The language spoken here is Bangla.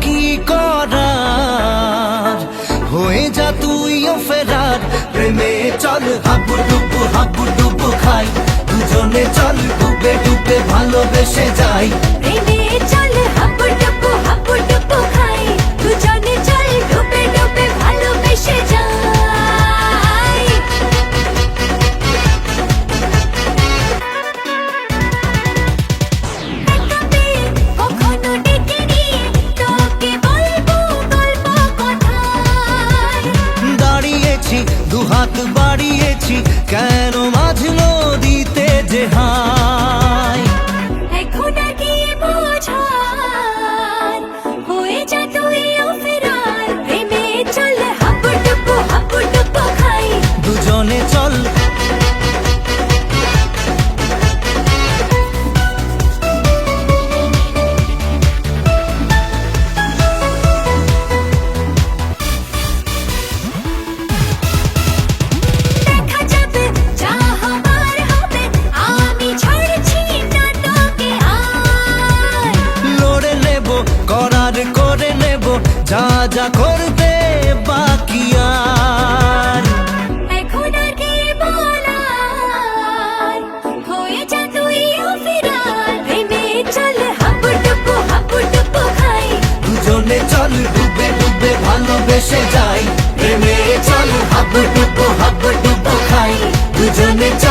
কি করার? হয়ে যা তুইও ফেরার। প্রেমে চল হাবু ডুবু হাবু ডুবু খাই। দুজনে চল, ডুবে ডুবে ভালোবেসে যাই। দাঁড়িয়েছি দুহাত বাড়িয়েছি কেন মাঝ নদীতে যে হাই এখন কি বোঝার হয়ে যা সাজা করতে বাকি আর। এখন আর কি বলার? হয়ে যা তুই অফিরার ভেবে চল হাবুডুবু হাবুডুবু খাই। দুজনে চল ডুবে ডুবে ভালোবেসে যাই। প্রেমে চল হাবুডুবু হাবুডুবু খাই। দুজনে চল।